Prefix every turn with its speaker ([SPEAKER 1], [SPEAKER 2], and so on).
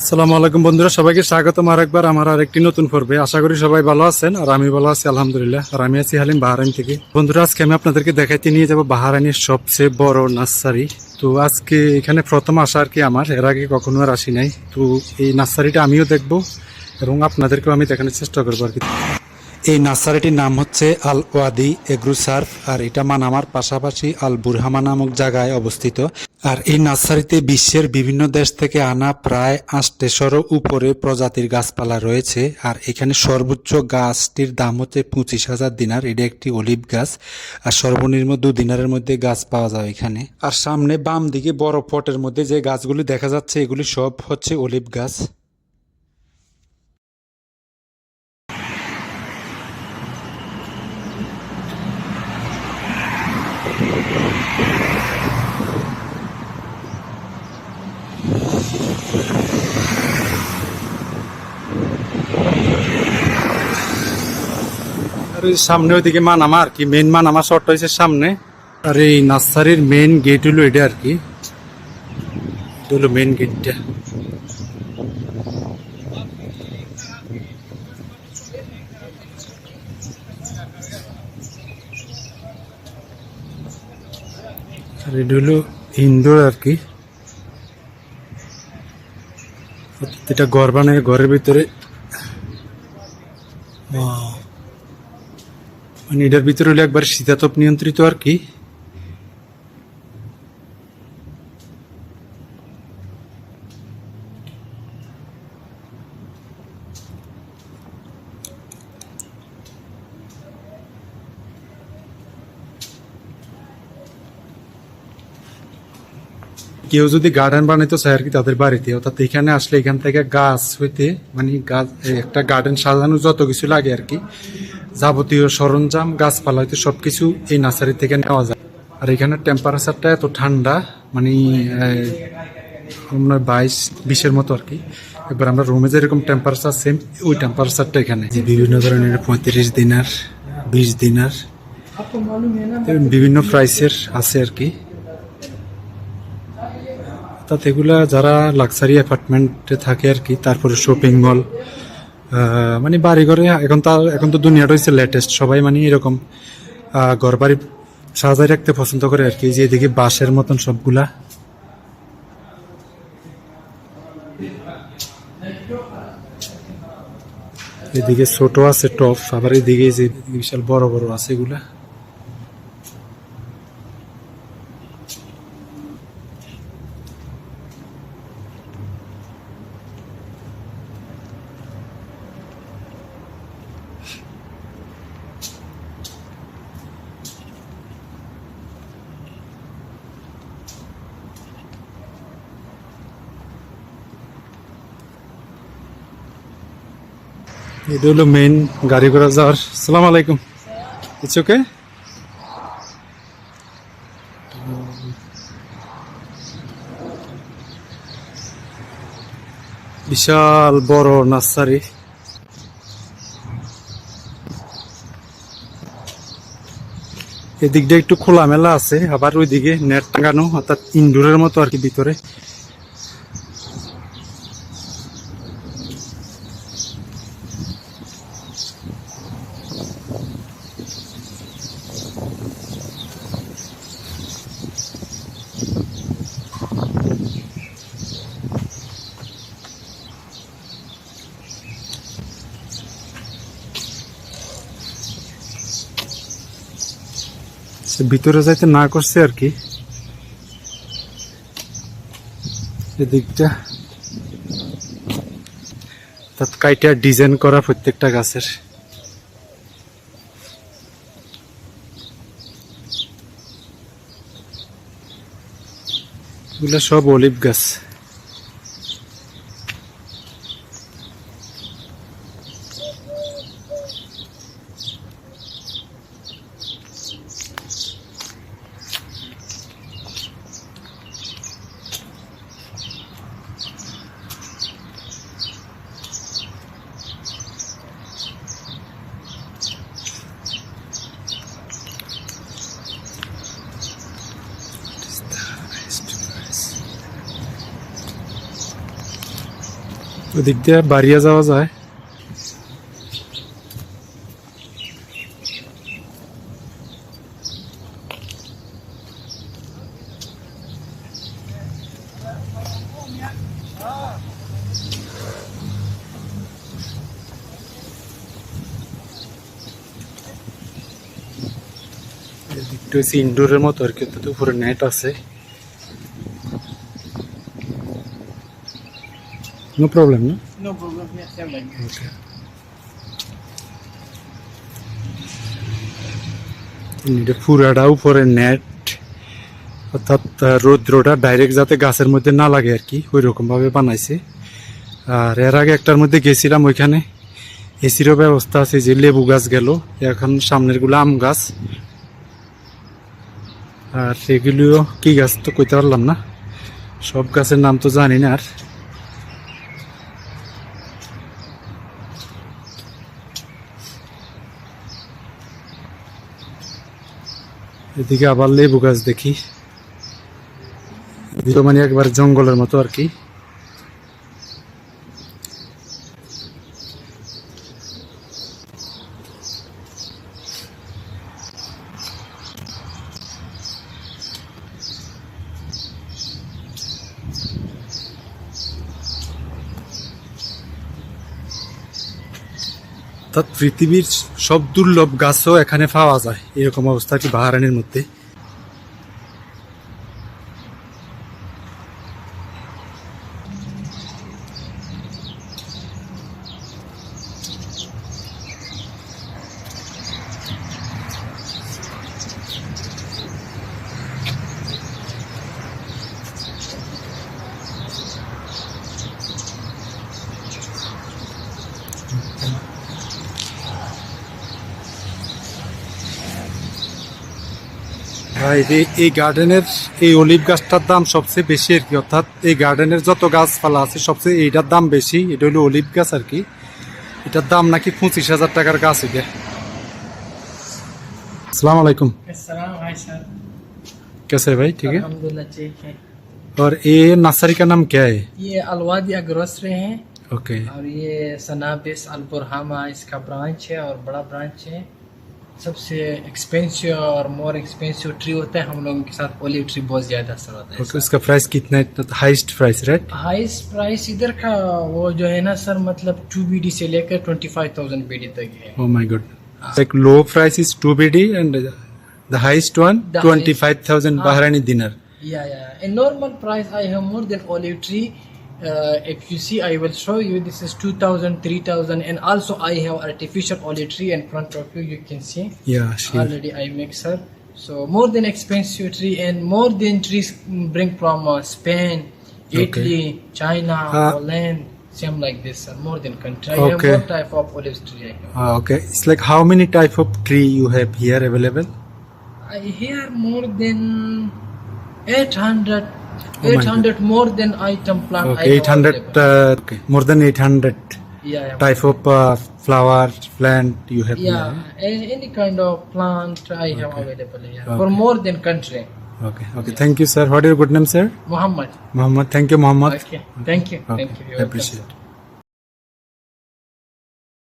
[SPEAKER 1] আসসালামু আলাইকুম বন্ধুরা, সবাইকে স্বাগতম আরেকবার আমার আর একটি নতুন পর্বে। আশা করি সবাই ভালো আছেন, আর আমি ভালো আছি, আলহামদুলিল্লাহ। আর আমি আছি হালিম বাহারাইন থেকে। বন্ধুরা, আজকে আমি আপনাদেরকে দেখাইতে নিয়ে যাব বাহারাইনের সবচেয়ে বড় নার্সারি। তো আজকে এখানে প্রথম আসা আর কি আমার, এর আগে কখনো আর আসি নাই। তো এই নার্সারিটা আমিও দেখব, এবং আপনাদেরকেও আমি দেখানোর চেষ্টা করব আর কি। এই নার্সারিটির নাম হচ্ছে আল ওয়াদি এগ্রু সার্ফ, আর এটা মানামার পাশাপাশি আল বুরহামা নামক জায়গায় অবস্থিত। আর এই নার্সারিতে বিশ্বের বিভিন্ন দেশ থেকে আনা প্রায় আটশোরও উপরে প্রজাতির গাছপালা রয়েছে, আর এখানে সর্বোচ্চ গাছটির দাম হচ্ছে পঁচিশ হাজার দিনার। এটা একটি অলিভ গাছ, আর সর্বনিম্ন দু দিনারের মধ্যে গাছ পাওয়া যায় এখানে। আর সামনে বাম দিকে বড় পটের মধ্যে যে গাছগুলি দেখা যাচ্ছে, এগুলি সব হচ্ছে অলিভ গাছ। আর ওই সামনে ওইদিকে মানামা আর কি মেন মানামা শর্ট হয়েছে সামনে। আর এই নার্সারির মেন গেট হলো এটা আর কি। হলো মেন গেটটা এটা হলো ইনডোর আর কি। এটা ঘর বানায়, ঘরের ভিতরে মানে এটার ভিতরে হলো একবার শীতাতপ নিয়ন্ত্রিত আর কি? কেউ যদি গার্ডেন বানাইতে চায় আর কি তাদের বাড়িতে, অর্থাৎ এখানে আসলে এখান থেকে গাছ হইতে মানে গাছ, একটা গার্ডেন সাজানো যত কিছু লাগে আর কি যাবতীয় সরঞ্জাম, গাছপালা হইতে সবকিছু এই নার্সারি থেকে নেওয়া যায়। আর এখানে টেম্পারেচারটা এত ঠান্ডা মানে আপনার বাইশ, বিশের মতো আর কি। এবার আমরা রুমে যেরকম টেম্পারেচার সেম ওই টেম্পারেচারটা এখানে। যে বিভিন্ন ধরনের পঁয়ত্রিশ দিনার, বিশ দিনার বিভিন্ন প্রাইসের আছে আর কি। অর্থাৎ এগুলা যারা লাক্সারি অ্যাপার্টমেন্টে থাকে আর কি, তারপরে শপিং মল মানে বাড়ি ঘরে এখন তার, এখন তো দুনিয়াটা হচ্ছে লেটেস্ট সবাই মানে এরকম ঘর বাড়ি সাজাই রাখতে পছন্দ করে আর কি যে এদিকে বাঁশের মতন সবগুলা। এদিকে ছোট আছে টপ, আবার এদিকে যে বিশাল বড় বড় আছে এগুলা। এটা হলো মেইন গাড়ি ঘোড়া যাওয়ার। সালাম আলাইকুম। ইটস ওকে বিশাল বড় নার্সারি। এদিকটা একটু খোলামেলা আছে, আবার ওইদিকে নেট টাঙানো, অর্থাৎ ইনডোরের মতো আর কি ভিতরে। সে ভিতরে যাইতে না করছে আর কি। এদিকটা। তাত কাইটা ডিজাইন করা প্রত্যেকটা গাছের। এগুলো সব অলিভ গাছ। ওদিক দিয়ে বাড়িয়ে যাওয়া যায়। হচ্ছে ইনডোরের মতো আর কি উপরে নেট আছে। নো প্রবলেম না
[SPEAKER 2] No problem. Yes, this.
[SPEAKER 1] Okay এটা পুরাটা উপরে নেট অর্থাৎ রৌদ্রটা ডাইরেক্ট যাতে গাছের মধ্যে না লাগে আর কি ওই রকমভাবে বানাইছে। আর এর আগে একটার মধ্যে গেছিলাম ওইখানে। এসিরও ব্যবস্থা আছে যে লেবু গাছ গেল এখন সামনেরগুলো আম গাছ। আর সেগুলিও কি গাছ তো কইতে পারলাম না। সব গাছের নাম তো জানি না আর। এদিকে আবার লেবু গাছ দেখি। এদিকে মানে একবার জঙ্গলের মতো আর কি। অর্থাৎ পৃথিবীর সব দুর্লভ গাছও এখানে পাওয়া যায়। এরকম অবস্থা কি বাহারানের মধ্যে। ভাই এই- এই গার্ডেনের এই অলিভ গাছটার দাম সবচেয়ে বেশি আর কি অর্থাৎ এই গার্ডেনের যত গাছপালা আছে সবচেয়ে এইটার দাম বেশি এটা হলো অলিভ গাছ আর কি এটার দাম নাকি পঁচিশ হাজার টাকার গাছ এটা আসসালামু আলাইকুম
[SPEAKER 2] Assalam, hi sir.
[SPEAKER 1] कैसे है भाई ठीक है
[SPEAKER 2] अल्हम्दुलिल्लाह ठीक है
[SPEAKER 1] और ये नर्सरी का नाम क्या है
[SPEAKER 2] ये अलवादी अग्रोसरी है
[SPEAKER 1] ओके
[SPEAKER 2] और ये सनाबिस अलबुरहामा इसका ब्रांच है और बड़ा ब्रांच है सबसे एक्सपेंसिव और मोर एक्सपेंसिव ट्री होता है हम लोगों के साथ ओलिव ट्री बहुत ज़्यादा असर होता है
[SPEAKER 1] okay, उसका प्राइस कितना है? तो highest price
[SPEAKER 2] right highest price इधर का वो जो है ना सर मतलब टू बी से लेकर ट्वेंटी फाइव तक है।
[SPEAKER 1] ओह my god like low price is to be D and the highest one
[SPEAKER 2] twenty
[SPEAKER 1] five
[SPEAKER 2] thousand
[SPEAKER 1] Bahraini dinar
[SPEAKER 2] yeah yeah normal price I have more than olive tree Uh, if you see, I will show you. This is 2,000, 3,000, and also I have artificial olive tree in front of you. You can see
[SPEAKER 1] Yeah, sure.
[SPEAKER 2] already I mix her. So more than expensive tree and more than trees bring from uh, Spain,
[SPEAKER 1] Okay.
[SPEAKER 2] Italy, China,
[SPEAKER 1] Ah.
[SPEAKER 2] Holland. Same like this, sir. More than country. I
[SPEAKER 1] Okay.
[SPEAKER 2] have type of olive tree. I have.
[SPEAKER 1] Ah, okay. It's like how many type of tree you have here available?
[SPEAKER 2] I hear more than 800,
[SPEAKER 1] Oh
[SPEAKER 2] 800 more than item plant.
[SPEAKER 1] Okay, 800. Uh, okay, more than 800
[SPEAKER 2] yeah, yeah.
[SPEAKER 1] type of uh, flower plant you have
[SPEAKER 2] yeah,
[SPEAKER 1] here.
[SPEAKER 2] any kind of plant I have available here
[SPEAKER 1] Okay.
[SPEAKER 2] for more than country.
[SPEAKER 1] Okay, okay. Thank you, sir. What is your good name, sir?
[SPEAKER 2] Muhammad.
[SPEAKER 1] Muhammad. Thank you, Muhammad.
[SPEAKER 2] Okay, thank you,
[SPEAKER 1] Okay,
[SPEAKER 2] thank you. You're
[SPEAKER 1] I appreciate it.